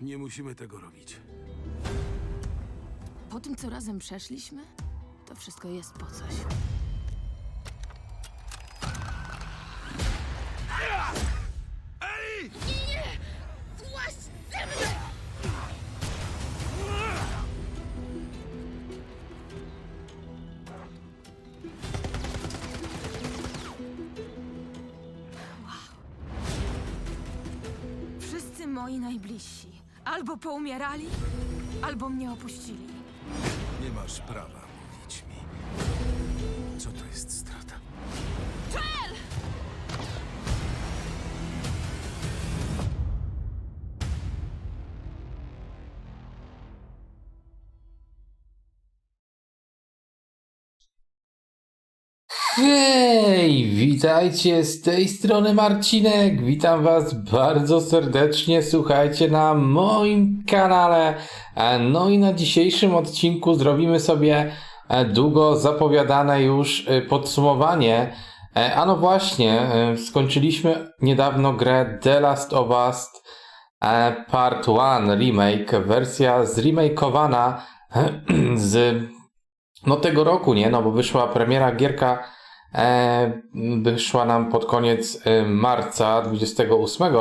Nie musimy tego robić. Po tym, co razem przeszliśmy, to wszystko jest po coś. Albo poumierali, albo mnie opuścili. Nie masz prawa mówić mi, co to jest strata. Hej, witajcie z tej strony Marcinek. Witam Was bardzo serdecznie. Słuchajcie na moim kanale. E, No i na dzisiejszym odcinku zrobimy sobie e, długo zapowiadane już e, podsumowanie. A no właśnie, skończyliśmy niedawno grę The Last of Us Part 1 Remake, wersja zremakeowana z no tego roku, nie? No bo wyszła premiera gierka wyszła nam pod koniec e, marca 28,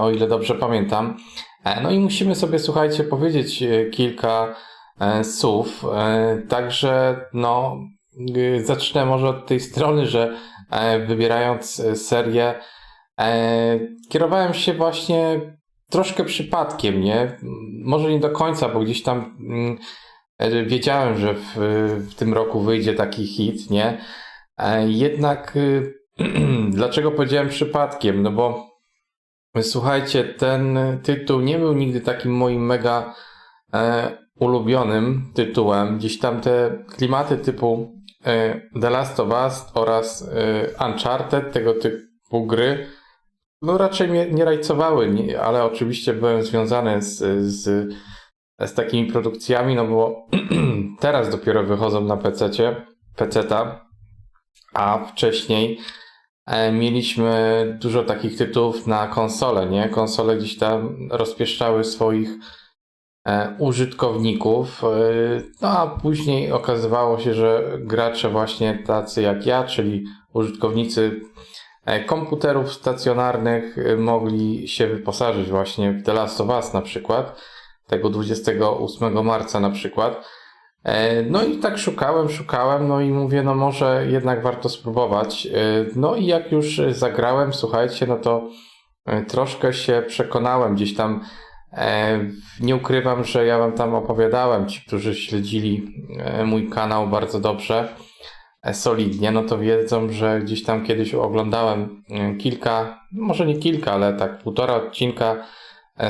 o ile dobrze pamiętam. E, no i musimy sobie, słuchajcie, powiedzieć e, kilka e, słów. E, także, no, zacznę może od tej strony, że e, wybierając e, serię, e, kierowałem się właśnie troszkę przypadkiem, nie? Może nie do końca, bo gdzieś tam mm, e, wiedziałem, że w, w tym roku wyjdzie taki hit, nie? E, Jednak y, dlaczego powiedziałem przypadkiem? No bo słuchajcie, ten tytuł nie był nigdy takim moim mega e, ulubionym tytułem. Gdzieś tam te klimaty typu e, The Last of Us oraz Uncharted, tego typu gry, no raczej mnie nie rajcowały, ale oczywiście byłem związany z, z, z takimi produkcjami, no bo teraz dopiero wychodzą na PC-cie, PC-ta, a wcześniej e, mieliśmy dużo takich tytułów na konsole, nie? Konsole gdzieś tam rozpieszczały swoich e, użytkowników, e, no a później okazywało się, że gracze właśnie tacy jak ja, czyli użytkownicy komputerów stacjonarnych mogli się wyposażyć właśnie w The Last of Us na przykład, tego 28 marca na przykład. E, No i tak szukałem, szukałem, no i mówię, no może jednak warto spróbować. E, No i jak już zagrałem, słuchajcie, no to e, troszkę się przekonałem gdzieś tam. Nie ukrywam, że ja wam tam opowiadałem, ci, którzy śledzili mój kanał bardzo dobrze, solidnie, no to wiedzą, że gdzieś tam kiedyś oglądałem kilka, może nie kilka, ale tak półtora odcinka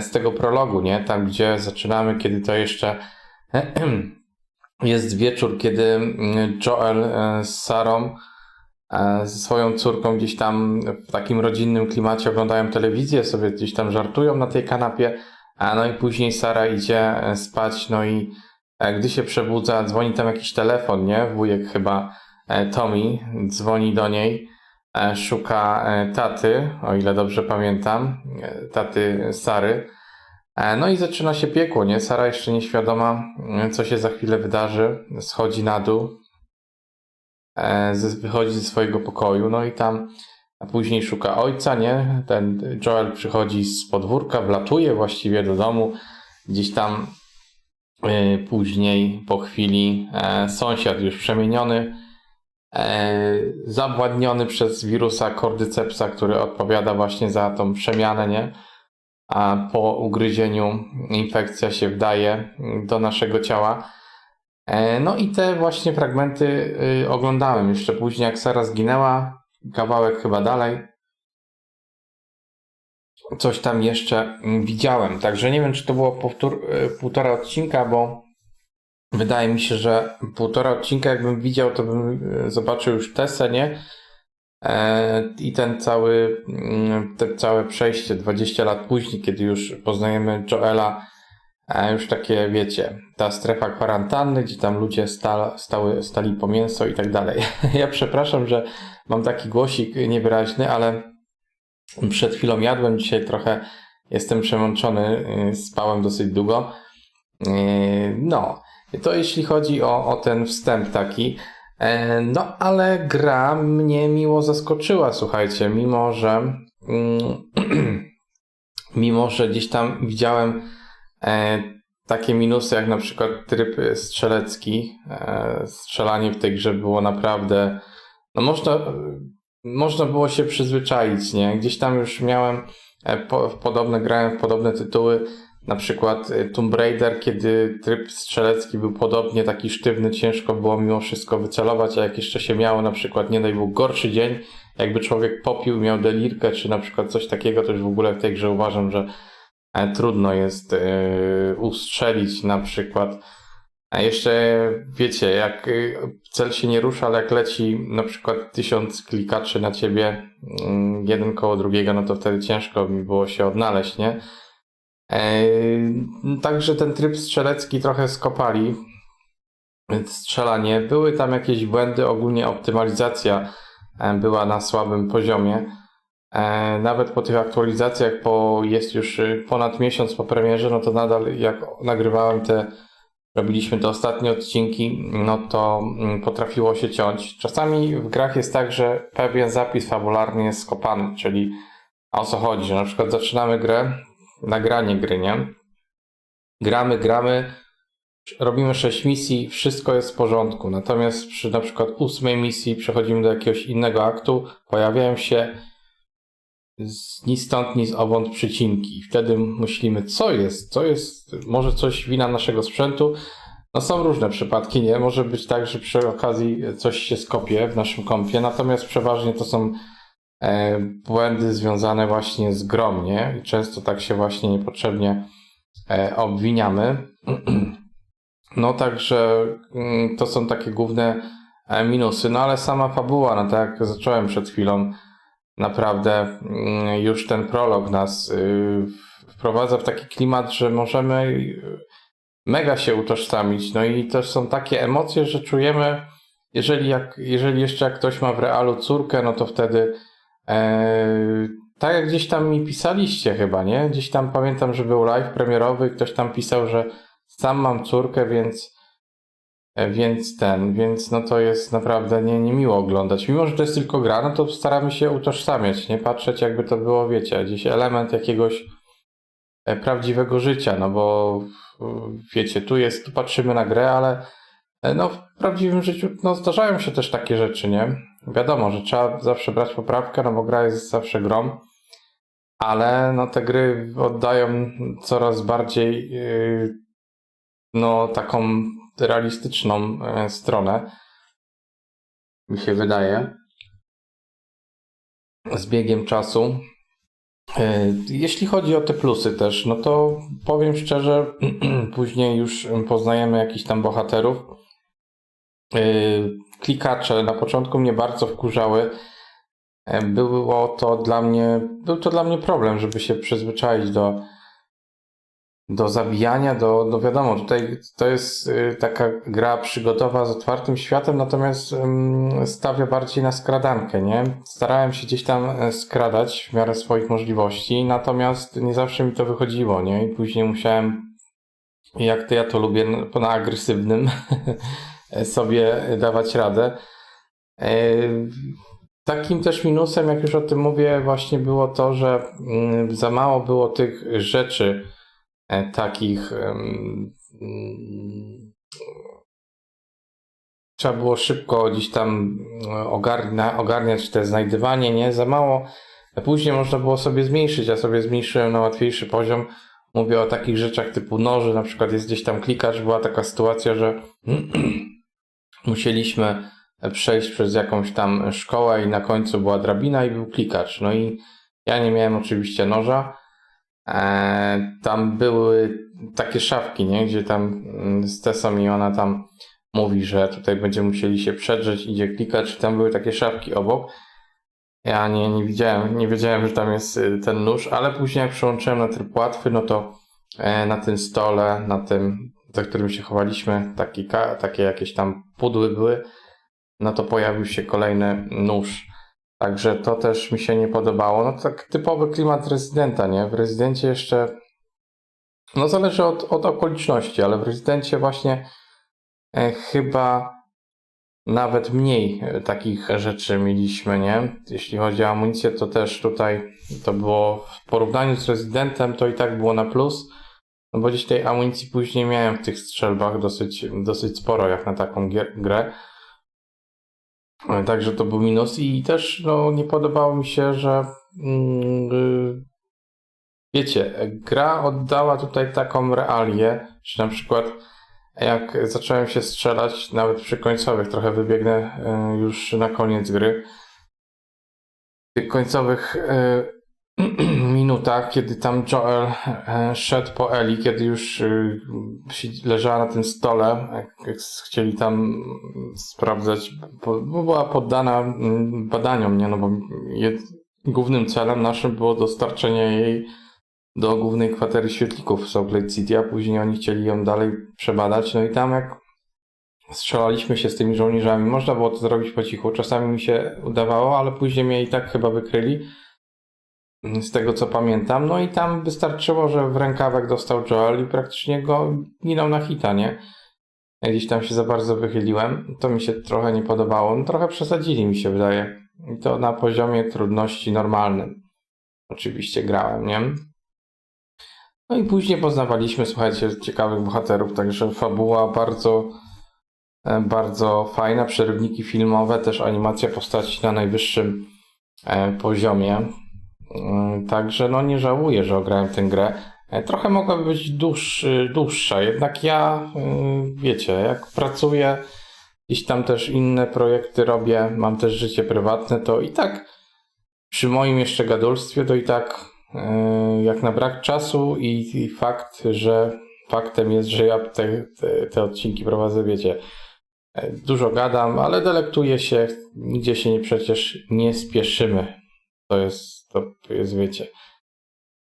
z tego prologu, nie? Tam, gdzie zaczynamy, kiedy to jeszcze jest wieczór, kiedy mm, Joel e, z Sarą, e, ze swoją córką gdzieś tam w takim rodzinnym klimacie oglądają telewizję, sobie gdzieś tam żartują na tej kanapie, a no i później Sara idzie e, spać, no i gdy się przebudza, dzwoni tam jakiś telefon, nie? Wujek chyba Tommy dzwoni do niej, szuka taty, o ile dobrze pamiętam, taty Sary. E, No i zaczyna się piekło, nie? Sara jeszcze nieświadoma, mm, co się za chwilę wydarzy, schodzi na dół, e, wychodzi ze swojego pokoju, no i tam później szuka ojca, nie? Ten Joel przychodzi z podwórka, wlatuje właściwie do domu, gdzieś tam e, później, po chwili, e, sąsiad już przemieniony, e, zawładniony przez wirusa Cordycepsa, który odpowiada właśnie za tą przemianę, nie? A po ugryzieniu infekcja się wdaje do naszego ciała. E, No i te właśnie fragmenty y, oglądałem jeszcze później, jak Sara zginęła, kawałek chyba dalej. Coś tam jeszcze widziałem, także nie wiem, czy to było powtór, y, półtora odcinka, bo wydaje mi się, że półtora odcinka jakbym widział, to bym y, zobaczył już Tessę, nie? E, I ten cały, mm, te całe przejście 20 lat później, kiedy już poznajemy Joela, e, już takie, wiecie, ta strefa kwarantanny, gdzie tam ludzie sta, stały, stali po mięso i tak dalej. Ja przepraszam, że mam taki głosik niewyraźny, ale przed chwilą jadłem dzisiaj trochę jestem przemączony, y, spałem dosyć długo. Y, No, to jeśli chodzi o, o ten wstęp taki. E, No, ale gra mnie miło zaskoczyła, słuchajcie, mimo że mm, mimo że gdzieś tam widziałem e, takie minusy, jak na przykład tryb strzelecki. E, strzelanie w tej grze było naprawdę. No można, można było się przyzwyczaić, nie? Gdzieś tam już miałem po, podobne, grałem w podobne tytuły. Na przykład e, Tomb Raider, kiedy tryb strzelecki był podobnie taki sztywny, ciężko było mimo wszystko wycelować, a jak jeszcze się miało na przykład, nie daj był gorszy dzień, jakby człowiek popił, miał delirkę, czy na przykład coś takiego, to już w ogóle w tej grze uważam, że e, trudno jest e, ustrzelić na przykład. A jeszcze wiecie, jak e, cel się nie rusza, ale jak leci na przykład tysiąc klikaczy na ciebie, mm, jeden koło drugiego, no to wtedy ciężko mi było się odnaleźć, nie? E, Także ten tryb strzelecki trochę skopali. Strzelanie. Były tam jakieś błędy, ogólnie optymalizacja e, była na słabym poziomie. E, Nawet po tych aktualizacjach, po jest już y, ponad miesiąc po premierze, no to nadal jak nagrywałem te, robiliśmy te ostatnie odcinki, no to mm, potrafiło się ciąć. Czasami w grach jest tak, że pewien zapis fabularny jest skopany, czyli o co chodzi, że na przykład zaczynamy grę, nagranie gry, nie? Gramy, gramy, robimy 6 misji, wszystko jest w porządku. Natomiast przy na przykład ósmej misji przechodzimy do jakiegoś innego aktu, pojawiają się z, ni stąd, ni owąd przycinki. Wtedy myślimy, co jest, co jest, może coś wina naszego sprzętu. No są różne przypadki, nie? Może być tak, że przy okazji coś się skopie w naszym kompie, natomiast przeważnie to są błędy związane właśnie z grom, nie? I często tak się właśnie niepotrzebnie e, obwiniamy. No także mm, to są takie główne e, minusy, no ale sama fabuła, no tak jak zacząłem przed chwilą, naprawdę mm, już ten prolog nas y, wprowadza w taki klimat, że możemy y, mega się utożsamić. No i też są takie emocje, że czujemy, jeżeli, jak, jeżeli jeszcze jak ktoś ma w realu córkę, no to wtedy e, tak jak gdzieś tam mi pisaliście chyba, nie? Gdzieś tam pamiętam, że był live premierowy, ktoś tam pisał, że sam mam córkę, więc E, Więc ten, więc no to jest naprawdę nie, niemiło oglądać. Mimo, że to jest tylko gra, no to staramy się utożsamiać, nie patrzeć jakby to było, wiecie, gdzieś element jakiegoś e, prawdziwego życia, no bo wiecie, tu jest, tu patrzymy na grę, ale no w prawdziwym życiu no zdarzają się też takie rzeczy, nie? Wiadomo, że trzeba zawsze brać poprawkę, no bo gra jest zawsze grą, ale no te gry oddają coraz bardziej yy, no taką realistyczną e, stronę, mi się wydaje, z biegiem czasu. E, Jeśli chodzi o te plusy też, no to powiem szczerze, później już poznajemy jakichś tam bohaterów. Klikacze na początku mnie bardzo wkurzały. E, Było to dla mnie, był to dla mnie problem, żeby się przyzwyczaić do, do zabijania, do, do wiadomo, tutaj to jest y, taka gra przygodowa z otwartym światem, natomiast stawia bardziej na skradankę, nie? Starałem się gdzieś tam e, skradać w miarę swoich możliwości, natomiast nie zawsze mi to wychodziło, nie? I później musiałem, jak to ja to lubię, na, na agresywnym sobie dawać radę. E, Takim też minusem, jak już o tym mówię, właśnie było to, że mm, za mało było tych rzeczy, e, takich mm, trzeba było szybko gdzieś tam e, ogarnia, ogarniać te znajdywanie, nie? Za mało. Później można było sobie zmniejszyć, ja sobie zmniejszyłem na łatwiejszy poziom. Mówię o takich rzeczach typu noże, na przykład jest gdzieś tam klikacz, była taka sytuacja, że musieliśmy przejść przez jakąś tam szkołę i na końcu była drabina i był klikacz. No i ja nie miałem oczywiście noża, E, tam były takie szafki, nie? Gdzie tam mm, z Tessą i ona tam mówi, że tutaj będziemy musieli się przedrzeć, idzie klikać, tam były takie szafki obok. Ja nie, nie widziałem, nie wiedziałem, że tam jest y, ten nóż, ale później jak przełączyłem na tryb łatwy, no to e, na tym stole, na tym, za którym się chowaliśmy, taki, takie jakieś tam pudły były, no to pojawił się kolejny nóż. Także to też mi się nie podobało. No tak typowy klimat rezydenta, nie? W rezydencie jeszcze. No zależy od, od okoliczności, ale w rezydencie właśnie e, chyba nawet mniej e, takich rzeczy mieliśmy, nie? Jeśli chodzi o amunicję, to też tutaj to było w porównaniu z rezydentem, to i tak było na plus. No bo gdzieś tej amunicji później miałem w tych strzelbach dosyć, dosyć sporo, jak na taką grę. E, Także to był minus i też no, nie podobało mi się, że mm, y, wiecie, gra oddała tutaj taką realię, że na przykład jak zacząłem się strzelać, nawet przy końcowych, trochę wybiegnę y, już na koniec gry, tych końcowych y, minutach, kiedy tam Joel e, szedł po Eli, kiedy już y, leżała na tym stole, jak, chcieli tam sprawdzać, bo, była poddana mm, badaniom, nie? No bo głównym celem naszym było dostarczenie jej do głównej kwatery świetlików w Salt Lake City, a później oni chcieli ją dalej przebadać. No i tam jak strzelaliśmy się z tymi żołnierzami, można było to zrobić po cichu. Czasami mi się udawało, ale później mnie i tak chyba wykryli. Z tego co pamiętam. No i tam wystarczyło, że w rękawek dostał Joel i praktycznie go minął na hita, nie? Gdzieś tam się za bardzo wychyliłem. To mi się trochę nie podobało. No, trochę przesadzili mi się wydaje. I to na poziomie trudności normalnym. Oczywiście grałem, nie? No i później poznawaliśmy, słuchajcie, ciekawych bohaterów, także fabuła bardzo, e, bardzo fajna, przerywniki filmowe, też animacja postaci na najwyższym e, poziomie. Mm, Także no nie żałuję, że ograłem tę grę. E, Trochę mogłaby być dłuższy, dłuższa, jednak ja, y, wiecie, jak pracuję, gdzieś tam też inne projekty robię, mam też życie prywatne, to i tak przy moim jeszcze gadulstwie, to i tak y, jak na brak czasu i, i fakt, że faktem jest, że ja te, te, te odcinki prowadzę, wiecie, e, dużo gadam, ale delektuję się, nigdzie się nie, przecież nie spieszymy. To jest, to jest, wiecie,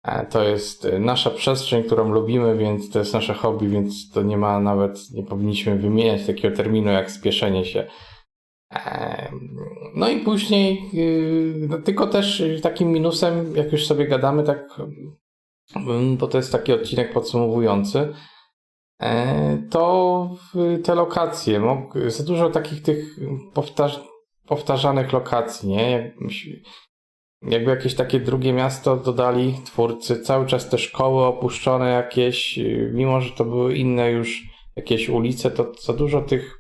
e, to jest e, nasza przestrzeń, którą lubimy, więc to jest nasze hobby, więc to nie ma nawet, nie powinniśmy wymieniać takiego terminu jak spieszenie się. No i później, yy, no tylko też takim minusem, jak już sobie gadamy, tak, mm, bo to jest taki odcinek podsumowujący, e, to te lokacje, za dużo takich tych powtarz- powtarzanych lokacji, nie? Jakby jakieś takie drugie miasto dodali twórcy, cały czas te szkoły opuszczone jakieś, yy, mimo że to były inne już jakieś ulice, to za dużo tych,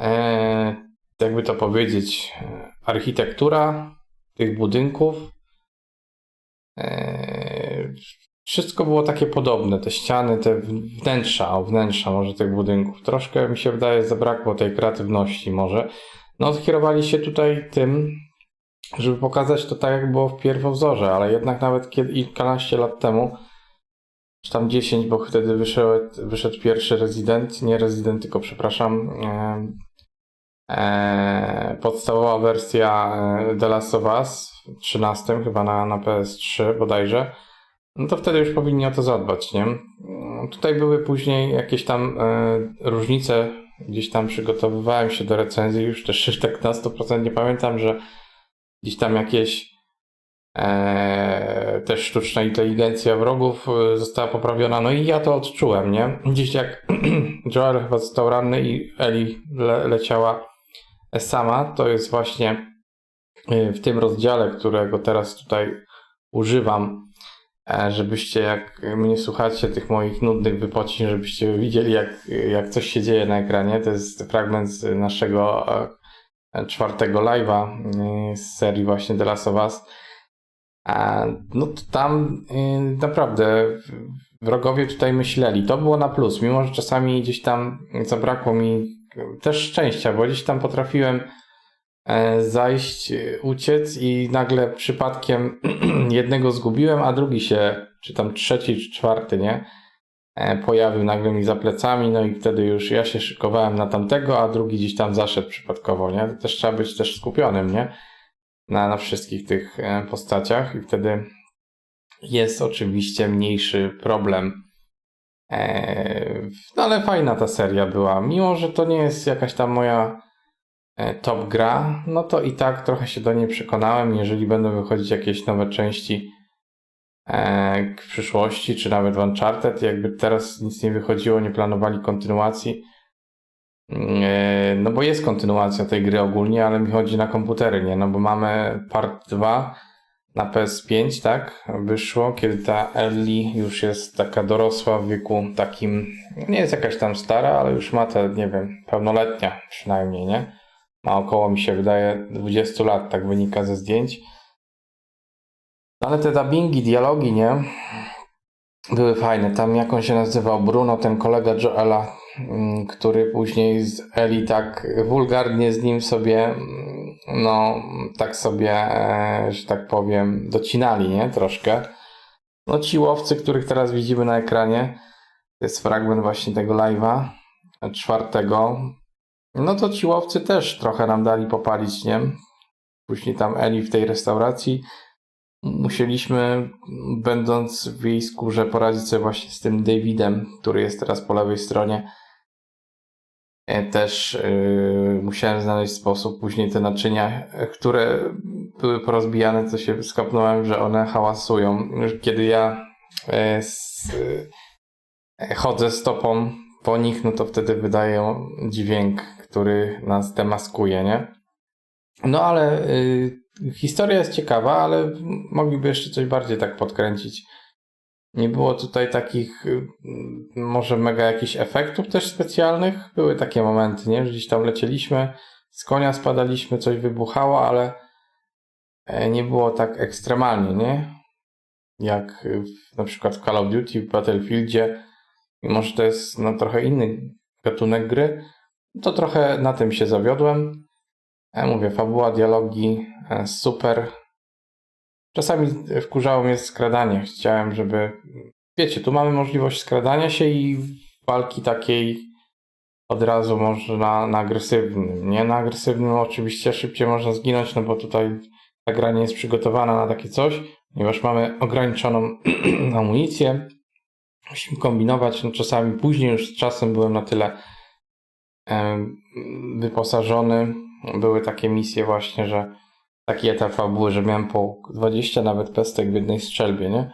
e, jakby to powiedzieć, e, architektura tych budynków, e, wszystko było takie podobne, te ściany, te wnętrza, o wnętrza może tych budynków. Troszkę mi się wydaje zabrakło tej kreatywności może. No odkierowali się tutaj tym, żeby pokazać to tak, jak było w pierwowzorze, ale jednak nawet kiedy, kilkanaście lat temu, czy tam 10, bo wtedy wyszedł, wyszedł pierwszy rezydent, nie rezydent, tylko przepraszam, e, e, podstawowa wersja The Last of Us w 13, chyba na, na PS3 bodajże, no to wtedy już powinni o to zadbać, nie? Tutaj były później jakieś tam e, różnice, gdzieś tam przygotowywałem się do recenzji, już też tak na 100% nie pamiętam, że gdzieś tam jakieś e, też sztuczna inteligencja wrogów e, została poprawiona, no i ja to odczułem, nie? Gdzieś jak Joel chyba został ranny i Eli le, leciała sama, to jest właśnie e, w tym rozdziale, którego teraz tutaj używam, e, żebyście jak mnie słuchacie tych moich nudnych wypocin, żebyście widzieli jak, jak coś się dzieje na ekranie. To jest fragment z naszego czwartego live'a e, z serii właśnie The Last of Us. No to tam y, naprawdę wrogowie tutaj myśleli. To było na plus, mimo że czasami gdzieś tam zabrakło mi też szczęścia, bo gdzieś tam potrafiłem e, zajść, e, uciec i nagle przypadkiem jednego zgubiłem, a drugi się, czy tam trzeci, czy czwarty, nie? E, Pojawił nagle mi za plecami, no i wtedy już ja się szykowałem na tamtego, a drugi gdzieś tam zaszedł przypadkowo, nie? To też trzeba być też skupionym, nie? na, na wszystkich tych e, postaciach i wtedy jest oczywiście mniejszy problem. E, No ale fajna ta seria była, mimo że to nie jest jakaś tam moja e, top gra, no to i tak trochę się do niej przekonałem. Jeżeli będą wychodzić jakieś nowe części w przyszłości, czy nawet Uncharted, jakby teraz nic nie wychodziło, nie planowali kontynuacji. E, No bo jest kontynuacja tej gry ogólnie, ale mi chodzi na komputery, nie? No bo mamy part 2 na PS5, tak? Wyszło, kiedy ta Ellie już jest taka dorosła w wieku takim, nie jest jakaś tam stara, ale już ma te, nie wiem, pełnoletnia przynajmniej, nie? Ma około, mi się wydaje, 20 lat, tak wynika ze zdjęć. Ale te dubbingi, dialogi, nie? Były fajne. Tam jak on się nazywał? Bruno, ten kolega Joela, mm, który później z Eli tak wulgarnie z nim sobie, mm, no, tak sobie, e, że tak powiem, docinali, nie? Troszkę. No ci łowcy, których teraz widzimy na ekranie, to jest fragment właśnie tego live'a e, czwartego. No to ci łowcy też trochę nam dali popalić, nie? Później tam Eli w tej restauracji musieliśmy, będąc w jej skórze, poradzić sobie właśnie z tym Davidem, który jest teraz po lewej stronie. E, Też yy, musiałem znaleźć sposób, później te naczynia, które były porozbijane, to się skapnąłem, że one hałasują. Kiedy ja e, s, e, chodzę stopą po nich, no to wtedy wydają dźwięk, który nas demaskuje, nie? No ale y, historia jest ciekawa, ale mogliby jeszcze coś bardziej tak podkręcić. Nie było tutaj takich y, może mega jakichś efektów też specjalnych. Były takie momenty, nie? Że gdzieś tam lecieliśmy, z konia spadaliśmy, coś wybuchało, ale e, nie było tak ekstremalnie, nie? Jak w, na przykład w Call of Duty, w Battlefieldzie. Mimo, że to jest no, trochę inny gatunek gry, to trochę na tym się zawiodłem. Ja mówię, fabuła, dialogi, e, super. Czasami wkurzało mnie skradanie. Chciałem, żeby. Wiecie, tu mamy możliwość skradania się i walki takiej od razu można na agresywnym. Nie na agresywnym oczywiście szybciej można zginąć, no bo tutaj ta gra nie jest przygotowana na takie coś, ponieważ mamy ograniczoną amunicję. Musimy kombinować, no czasami później już z czasem byłem na tyle wyposażony, były takie misje właśnie, że taki etap fabuły, że miałem po 20 nawet pestek w jednej strzelbie, nie?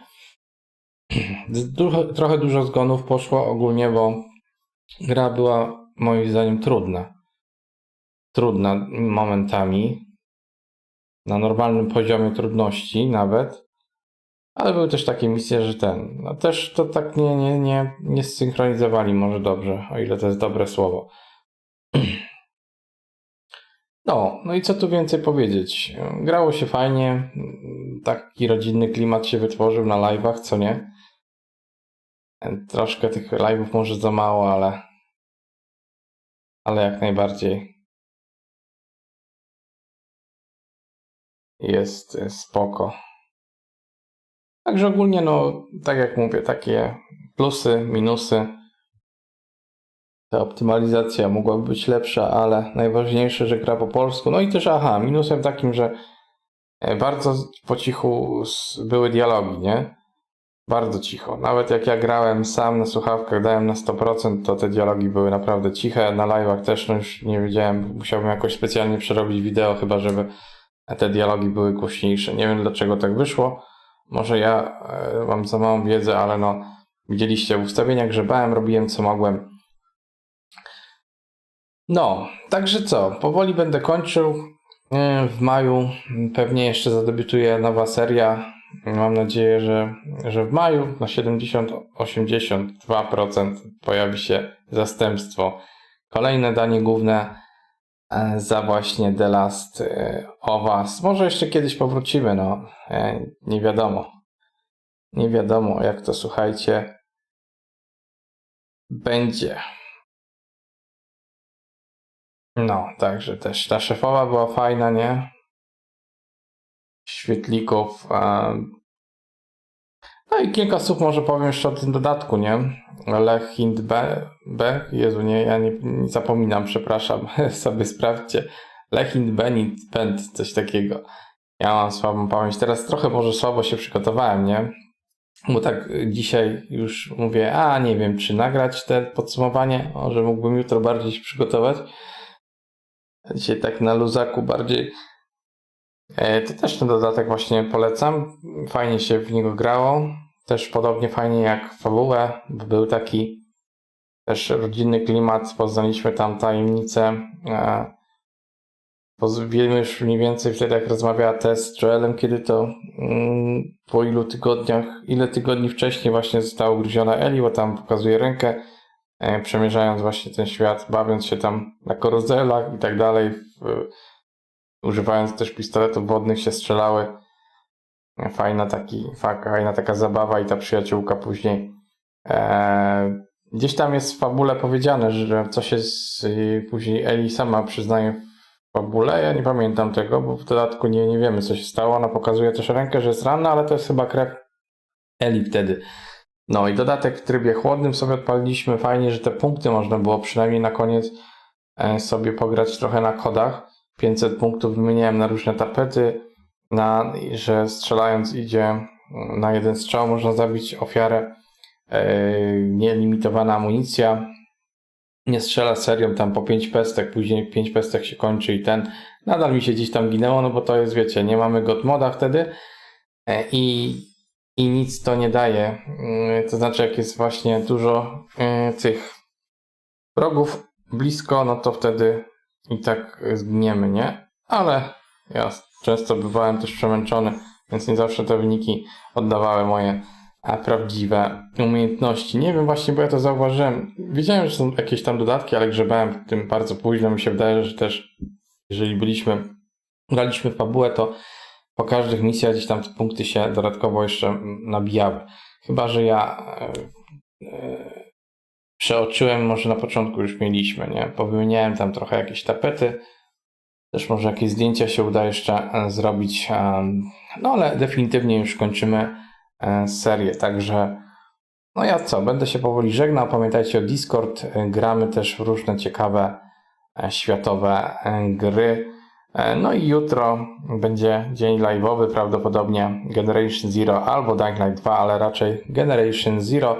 Trochę dużo zgonów poszło ogólnie, bo gra była moim zdaniem trudna. Trudna momentami. Na normalnym poziomie trudności nawet. Ale były też takie misje, że ten. No też to tak nie, nie, nie, nie zsynchronizowali może dobrze, o ile to jest dobre słowo. No, no i co tu więcej powiedzieć? Grało się fajnie, taki rodzinny klimat się wytworzył na live'ach, co nie? Troszkę tych live'ów może za mało, ale ale jak najbardziej jest spoko. Także ogólnie, no, tak jak mówię, takie plusy, minusy. Ta optymalizacja mogłaby być lepsza, ale najważniejsze, że gra po polsku. No i też, aha, minusem takim, że e, bardzo po cichu były dialogi, nie? Bardzo cicho. Nawet jak ja grałem sam na słuchawkach, dałem na 100%, to te dialogi były naprawdę ciche. Na live'ach też, no już nie wiedziałem, musiałbym jakoś specjalnie przerobić wideo, chyba żeby te dialogi były głośniejsze. Nie wiem dlaczego tak wyszło. Może ja e, mam za małą wiedzę, ale no, widzieliście w ustawieniach, grzebałem, robiłem co mogłem. No, także co, powoli będę kończył. E, W maju pewnie jeszcze zadebiutuje nowa seria. Mam nadzieję, że, że w maju na 70-82% pojawi się zastępstwo. Kolejne danie główne e, za właśnie The Last e, of Us. Może jeszcze kiedyś powrócimy, no. Nie wiadomo. Nie wiadomo, jak to słuchajcie. Będzie. No, także też ta szefowa była fajna, nie? Świetlików. No i kilka słów może powiem jeszcze o tym dodatku, nie? Lech Hind B, B, Jezu, nie, ja nie, nie zapominam, przepraszam, sobie sprawdźcie. Lechind Benit Bent, coś takiego. Ja mam słabą pamięć. Teraz trochę może słabo się przygotowałem, nie? Bo tak dzisiaj już mówię, a nie wiem, czy nagrać te podsumowanie, może mógłbym jutro bardziej się przygotować. Dzisiaj tak na luzaku bardziej. E, To też ten dodatek właśnie polecam. Fajnie się w niego grało. Też podobnie fajnie jak fabułę, był taki też rodzinny klimat. Poznaliśmy tam tajemnicę. e, poz- Wiemy już mniej więcej wtedy, jak rozmawiała Tess z Joelem, kiedy to mm, po ilu tygodniach, ile tygodni wcześniej właśnie została ugryziona Eli, bo tam pokazuje rękę, przemierzając właśnie ten świat, bawiąc się tam na karuzelach i tak dalej, używając też pistoletów wodnych się strzelały. Fajna, taki, fa- fajna taka zabawa i ta przyjaciółka później. E, gdzieś tam jest w fabule powiedziane, że co się z, później Eli sama przyznaje w fabule. Ja nie pamiętam tego, bo w dodatku nie, nie wiemy co się stało. Ona pokazuje też rękę, że jest ranna, ale to jest chyba krew Eli wtedy. No i dodatek w trybie chłodnym sobie odpaliliśmy. Fajnie, że te punkty można było przynajmniej na koniec e, sobie pograć trochę na kodach. 500 punktów wymieniałem na różne tapety, na, że strzelając idzie na jeden strzał, można zabić ofiarę. E, nielimitowana amunicja. Nie strzela serią tam po 5 pestek, później 5 pestek się kończy i ten. Nadal mi się gdzieś tam ginęło, no bo to jest, wiecie, nie mamy god moda wtedy e, i, i nic to nie daje. Mm, To znaczy, jak jest właśnie dużo e, tych wrogów blisko, no to wtedy i tak zginiemy, nie? Ale ja często bywałem też przemęczony, więc nie zawsze te wyniki oddawały moje a prawdziwe umiejętności. Nie wiem właśnie, bo ja to zauważyłem. Wiedziałem, że są jakieś tam dodatki, ale grzebałem w tym bardzo późno. Mi się wydaje, że też jeżeli byliśmy, graliśmy w fabułę, to po każdych misjach gdzieś tam te punkty się dodatkowo jeszcze nabijały. Chyba, że ja e, e, przeoczyłem, może na początku już mieliśmy, nie? Powymieniałem tam trochę jakieś tapety. Też może jakieś zdjęcia się uda jeszcze e, zrobić. No ale definitywnie już kończymy serię, także no ja co, będę się powoli żegnał. Pamiętajcie o Discord, gramy też w różne ciekawe światowe gry. E, No i jutro będzie dzień live'owy, prawdopodobnie Generation Zero albo Dying Light 2, ale raczej Generation Zero.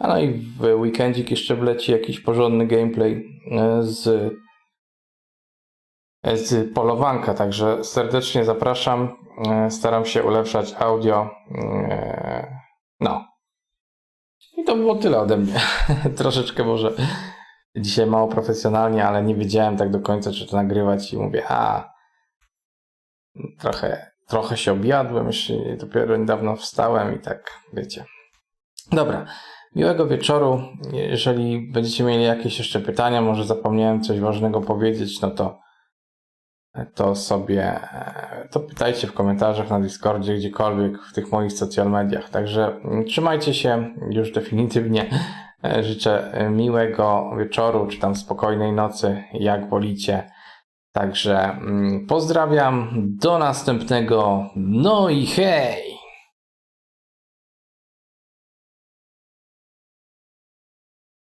No i w weekendzik jeszcze wleci jakiś porządny gameplay e, z, z polowanka, także serdecznie zapraszam. E, Staram się ulepszać audio. E, No. I to było tyle ode mnie. Troszeczkę może dzisiaj mało profesjonalnie, ale nie wiedziałem tak do końca, czy to nagrywać i mówię, a trochę, trochę się objadłem, jeszcze dopiero niedawno wstałem i tak, wiecie. Dobra, miłego wieczoru. Jeżeli będziecie mieli jakieś jeszcze pytania, może zapomniałem coś ważnego powiedzieć, no to to sobie e, to pytajcie w komentarzach na Discordzie, gdziekolwiek w tych moich social mediach. Także mm, trzymajcie się już definitywnie. E, Życzę miłego wieczoru, czy tam spokojnej nocy, jak wolicie. Także mm, pozdrawiam, do następnego, no i hej!